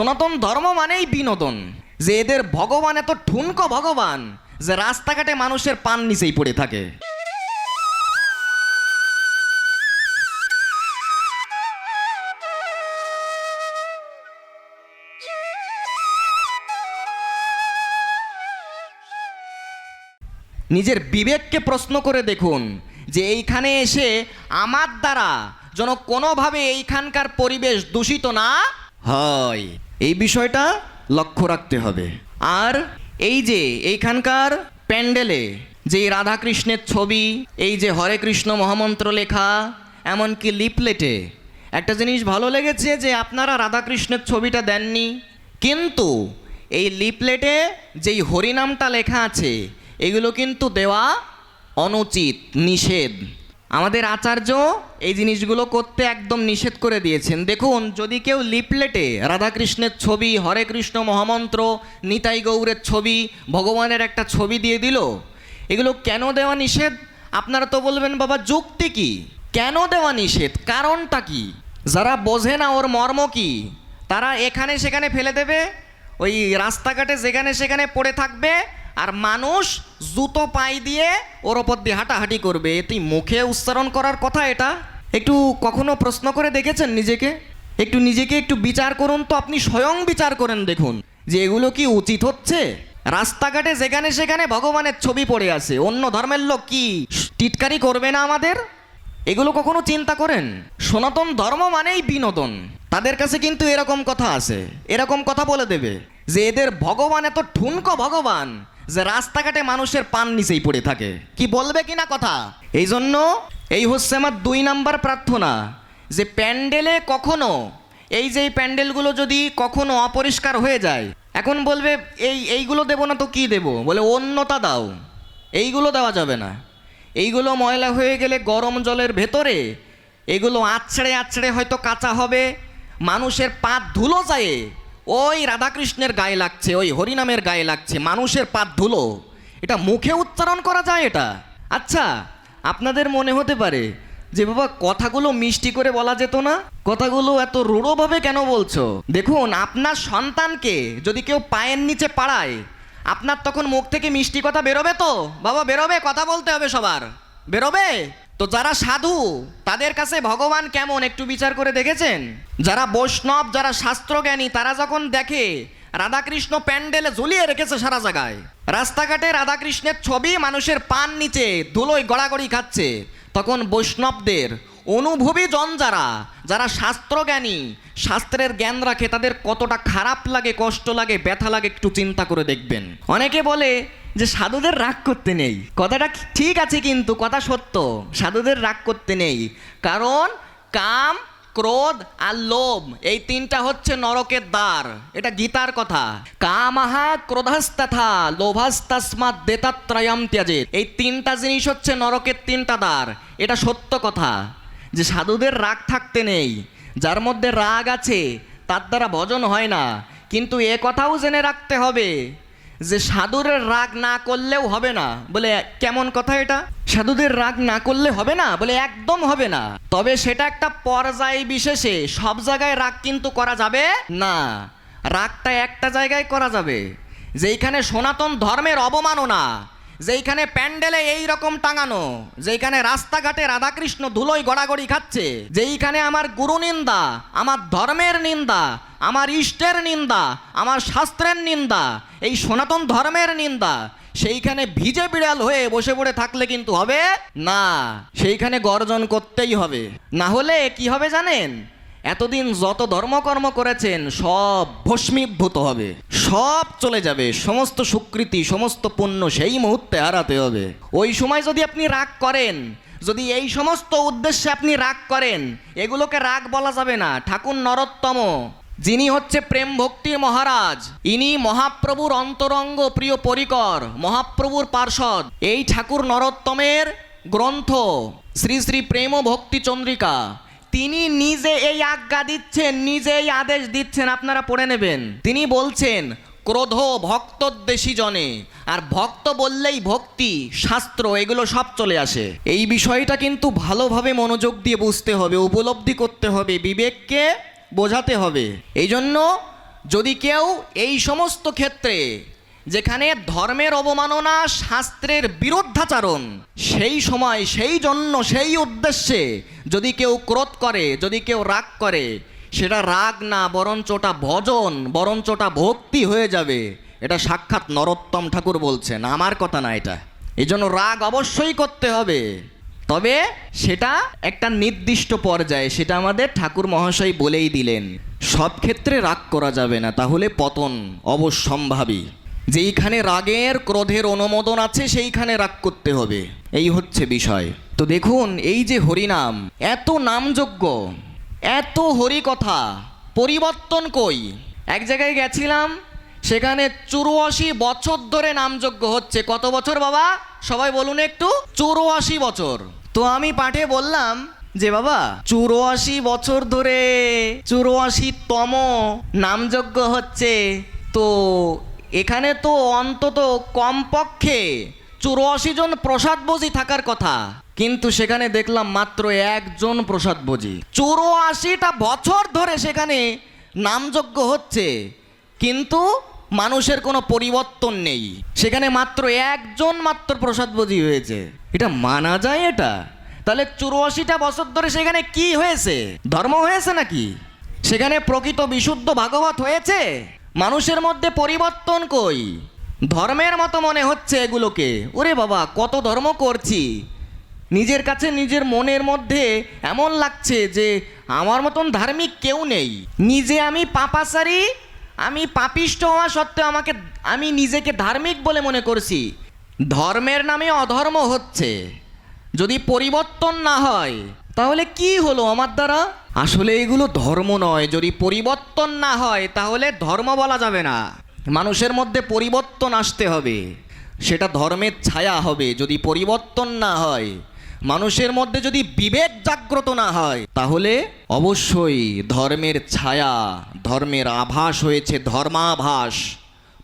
সনাতন ধর্ম মানেই বিনোদন। যে এদের ভগবান এত ঠুনকো ভগবান, যে রাস্তাঘাটে মানুষের পান নিচেই পড়ে থাকে। নিজের বিবেককে প্রশ্ন করে দেখুন, যে এইখানে এসে আমার দ্বারা যেন কোনোভাবে এইখানকার পরিবেশ দূষিত না হয়। এই বিষয়টা লক্ষ্য রাখতে হবে। আর এই যে এইখানকার প্যান্ডেলে যে রাধাকৃষ্ণের ছবি, এই যে হরে কৃষ্ণ মহামন্ত্র লেখা, এমনকি লিপলেটে একটা জিনিস ভালো লেগেছে যে আপনারা রাধাকৃষ্ণের ছবিটা দেননি। কিন্তু এই লিপলেটে যেই হরিনামটা লেখা আছে, এগুলো কিন্তু দেওয়া অনুচিত, নিষেধ। আমাদের আচার্য এই জিনিসগুলো করতে একদম নিষেধ করে দিয়েছেন। দেখুন, যদি কেউ লিপলেটে রাধাকৃষ্ণের ছবি, হরে কৃষ্ণ মহামন্ত্র, নিতাই গৌরের ছবি, ভগবানের একটা ছবি দিয়ে দিল, এগুলো কেন দেওয়া নিষেধ? আপনারা তো বলবেন, বাবা, যুক্তি কি? কেন দেওয়া নিষেধ? কারণটা কি? যারা বোঝে না ওর মর্ম কি, তারা এখানে সেখানে ফেলে দেবে, ওই রাস্তাঘাটে যেখানে সেখানে পড়ে থাকবে আর মানুষ জুতো পাই দিয়ে ওর ওপর দিয়ে হাঁটাহাঁটি করবে। তুই মুখে উচ্চারণ করার কথা এটা? একটু কখনো প্রশ্ন করে দেখেছেন নিজেকে? একটু নিজেকে একটু বিচার করুন তো আপনি স্বয়ং বিচার করেন দেখুন যে এগুলো কি উচিত হচ্ছে? রাস্তাঘাটে যেখানে সেখানে ভগবানের ছবি পড়ে আছে। অন্য ধর্মের লোক কি টিটকারি করবে না আমাদের? এগুলো কখনো চিন্তা করেন? সনাতন ধর্ম মানেই বিনোদন। তাদের কাছে কিন্তু এরকম কথা আছে। এরকম কথা বলে দেবে যে এদের ভগবান এত ঠুনকো ভগবান। যে রাস্তাঘাটে মানুষের পান নিচেই পড়ে থাকে। কি বলবে কিনা কথা? এই জন্য এই হচ্ছে আমার দুই নাম্বার প্রার্থনা, যে প্যান্ডেলে কখনো, এই যে প্যান্ডেলগুলো যদি কখনো অপরিষ্কার হয়ে যায়, এখন বলবে, এই, এইগুলো দেবো না তো কি দেবো? বলে, অন্যতা দাও, এইগুলো দেওয়া যাবে না। এইগুলো ময়লা হয়ে গেলে গরম জলের ভেতরে, এগুলো আছড়ে আছড়ে হয়তো কাঁচা হবে, মানুষের পাত ধুলো যায় ওই রাধাকৃষ্ণের গায়ে লাগছে, ওই হরিনামের গায়ে লাগছে, মানুষের পাত ধুলো। এটা মুখে উচ্চারণ করা যায় এটা? আচ্ছা আপনাদের মনে হতে পারে যে বাবা, কথাগুলো মিষ্টি করে বলা যেত না? কথাগুলো এত রূঢ়ভাবে কেন বলছো? দেখুন, আপনার সন্তানকে যদি কেউ পায়ের নিচে পাড়ায়, আপনার তখন মুখ থেকে মিষ্টি কথা বেরোবে তো? বাবা, বেরোবে, কথা বলতে হবে সবার। বেরোবে? তো যারা সাধু, তাদের কাছে ভগবান কেমন একটু বিচার করে দেখেছেন? যারা বৈষ্ণব, যারা শাস্ত্রজ্ঞানী, তারা যখন দেখে, রাধাকৃষ্ণ প্যান্ডেলে ঝুলিয়ে রেখেছে সারা জায়গায়। রাস্তাঘাটে রাধাকৃষ্ণের ছবি মানুষের পান নিচে ধুলোয় গড়াগড়ি খাচ্ছে। তখন বৈষ্ণবদের অনুভবী জন যারা যারা শাস্ত্রজ্ঞানী, শাস্ত্রের জ্ঞান রাখে, তাদের কতটা খারাপ লাগে, কষ্ট লাগে, ব্যথা লাগে, একটু চিন্তা করে দেখবেন। অনেকে বলে যে, সাধুদের রাগ করতে নেই। কথাটা ঠিক আছে কিন্তু, কথা সত্য। সাধুদের রাগ করতে নেই। কারণ কাম, ক্রোধ আর লোভ, এই তিনটা হচ্ছে নরকের দ্বার। এটা গীতার কথা। কামাহা ক্রোধাস্তাথা লোভাস্তাসমাত দেতাত্রয়ম ত্যাজেত। এই তিনটা জিনিস হচ্ছে নরকের তিনটা দ্বার। এটা সত্য কথা। যে সাধুদের রাগ থাকতে নেই, যার মধ্যে রাগ আছে, তার দ্বারা ভজন হয় না। কিন্তু এ কথাও জেনে রাখতে হবে যে সাধুদের রাগ না করলেও হবে না। বলে কেমন কথা এটা? সাধুদের রাগ না করলে হবে না? বলে একদম হবে না। তবে সেটা একটা পর্যায় বিশেষে সব জায়গায় রাগ কিন্তু করা যাবে না। রাগটা একটা জায়গায় করা যাবে, যেইখানে সনাতন ধর্মের অবমাননা। যেইখানে প্যান্ডেলে এই রকম টাঙানো, যেইখানে রাস্তাঘাটে রাধাকৃষ্ণ ধুলোয় গড়াগড়ি খাচ্ছে, যেইখানে আমার গুরু নিন্দা, আমার ধর্মের নিন্দা, আমার ইষ্টের নিন্দা, আমার শাস্ত্রের নিন্দা, এই সনাতন ধর্মের নিন্দা, সেইখানে ভিজে বিড়াল হয়ে বসে পড়ে থাকলে কিন্তু হবে? না, সেইখানে গর্জন করতেই হবে। না হলে কি হবে জানেন? এতদিন যত ধর্মকর্ম করেছেন, সব ভস্মীভূত হবে। সব চলে যাবে, সমস্ত স্বীকৃতি সমস্ত পুণ্য সেই মুহূর্তে হারাতে হবে। ওই সময় যদি আপনি রাগ করেন, যদি এই সমস্ত উদ্দেশ্যে আপনি রাগ করেন, এগুলোকে রাগ বলা যাবে না। ঠাকুর নরোত্তম, যিনি হচ্ছে প্রেম ভক্তির মহারাজ, ইনি মহাপ্রভুর অন্তরঙ্গ প্রিয় পরিকর, মহাপ্রভুর পার্ষদ। এই ঠাকুর নরোত্তমের গ্রন্থ, শ্রী শ্রী প্রেম ভক্তি চন্দ্রিকা। তিনি নিজে এই আজ্ঞা দিচ্ছেন, নিজে এই আদেশ দিচ্ছেন, আপনারা পড়ে নেবেন। তিনি বলছেন, ক্রোধ ভক্তদ্বেষী জনে, আর ভক্ত বললেই ভক্তি, শাস্ত্র, এগুলো সব চলে আসে। এই বিষয়টা কিন্তু ভালোভাবে মনোযোগ দিয়ে বুঝতে হবে, উপলব্ধি করতে হবে, বিবেককে বোঝাতে হবে। এই জন্য যদি কেউ এই সমস্ত ক্ষেত্রে যেখানে ধর্মের অবমাননা, শাস্ত্রের বিরুদ্ধাচারণ, সেই সময়, সেই জন্য, সেই উদ্দেশ্যে যদি কেউ ক্রোধ করে, যদি কেউ রাগ করে, সেটা রাগ না বরঞ্চটা ভজন বরঞ্চটা ভক্তি হয়ে যাবে। এটা সাক্ষাৎ নরোত্তম ঠাকুর বলছেন। আমার কথা না এটা। এই জন্য রাগ অবশ্যই করতে হবে। তবে সেটা একটা নির্দিষ্ট পর্যায়ে, সেটা আমাদের ঠাকুর মহাশয় বলেই দিলেন। সব ক্ষেত্রে রাগ করা যাবে না, তাহলে পতন অবশ্যম্ভাবী। যেইখানে রাগের ক্রোধের অনুমোদন আছে, সেইখানে রাগ করতে হবে। এই হচ্ছে বিষয়। তো দেখুন, এই যে হরিনাম, এত নামযোগ্য, এত হরি কথা পরিবর্তন কই? এক জায়গায় গেছিলাম, সেখানে চুরাশি বছর ধরে নামযজ্ঞ হচ্ছে। কত বছর বাবা? সবাই বলুন একটু চুরাশি বছর। তো আমি পাঠে বললাম যে, বাবা চুরাশি বছর ধরে চুরাশি তম নামযজ্ঞ হচ্ছে। তো এখানে তো অন্তত কমপক্ষে চুরাশি জন প্রসাদভোজী থাকার কথা। কিন্তু সেখানে দেখলাম মাত্র একজন প্রসাদভোজী চুরাশিটা বছর ধরে সেখানে নামযজ্ঞ হচ্ছে। কিন্তু মানুষের কোনো পরিবর্তন নেই। সেখানে মাত্র একজন মাত্র প্রসাদভোজী হয়েছে। এটা মানা যায় এটা? তাহলে চুরাশিটা বছর ধরে সেখানে কি হয়েছে? ধর্ম হয়েছে নাকি? সেখানে প্রকৃত বিশুদ্ধ ভাগবত হয়েছে? মানুষের মধ্যে পরিবর্তন কই? ধর্মের মতো মনে হচ্ছে এগুলোকে। ওরে বাবা, কত ধর্ম করছি। নিজের কাছে নিজের মনের মধ্যে এমন লাগছে যে আমার মতন ধার্মিক কেউ নেই। নিজে আমি পাপাচারি, আমি পাপিষ্ট হওয়া সত্ত্বেও আমাকে, আমি নিজেকে ধার্মিক বলে মনে করছি। ধর্মের নামে অধর্ম হচ্ছে। যদি পরিবর্তন না হয় তাহলে কি হলো আমার দ্বারা? আসলে এগুলো ধর্ম নয়, যদি পরিবর্তন না হয়, তাহলে ধর্ম বলা যাবে না। মানুষের মধ্যে পরিবর্তন আসতে হবে। সেটা ধর্মের ছায়া হবে, যদি পরিবর্তন না হয়। মানুষের মধ্যে যদি বিবেক জাগ্রত না হয়, তাহলে অবশ্যই ধর্মের ছায়া, ধর্মের আভাস হয়েছে, ধর্মাভাস।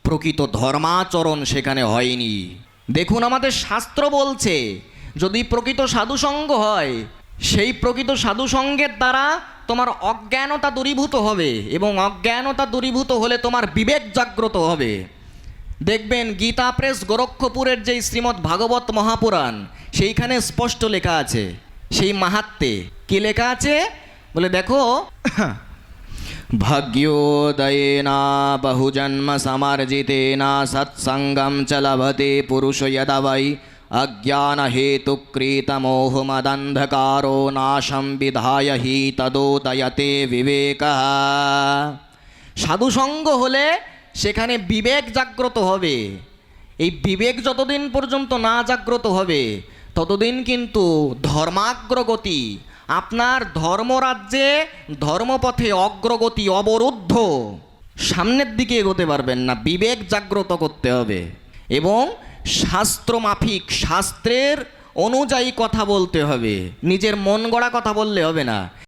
প্রকৃত ধর্মাচরণ সেখানে হয়নি। দেখুন, আমাদের শাস্ত্র বলছে, যদি প্রকৃত সাধুসঙ্গ হয় সেই প্রকৃত সাধুসঙ্গের দ্বারা তোমার অজ্ঞানতা দূরীভূত হবে এবং অজ্ঞানতা দূরীভূত হলে তোমার বিবেক জাগ্রত হবে দেখবেন গীতা প্রেস গোরক্ষপুরের যেই শ্রীমদ্ ভাগবত মহাপুরাণ সেইখানে স্পষ্ট লেখা আছে সেই মাহাত্মে কি লেখা আছে বলে দেখো ভাগ্যোদয়েন বহুজন্ম সমর্জিতেন সৎসঙ্গম চ লভতে পুরুষ यदा वै अज्ञानहेतुकृतमोहमदन्धकारो नाशं विधाय हि तदोदयते বিবেকः সাধুসঙ্গ হলে সেখানে বিবেক জাগ্রত হবে এই বিবেক যতদিন পর্যন্ত না জাগ্রত হবে ততদিন কিন্তু ধর্মাগ্রগতি আপনার ধর্মরাজ্যে ধর্মপথে অগ্রগতি অবরুদ্ধ সামনের দিকে এগোতে পারবেন না বিবেক জাগ্রত করতে হবে এবং শাস্ত্র মাফিক শাস্ত্রের অনুযায়ী কথা বলতে হবে। নিজের মন গড়া কথা বললে হবে না।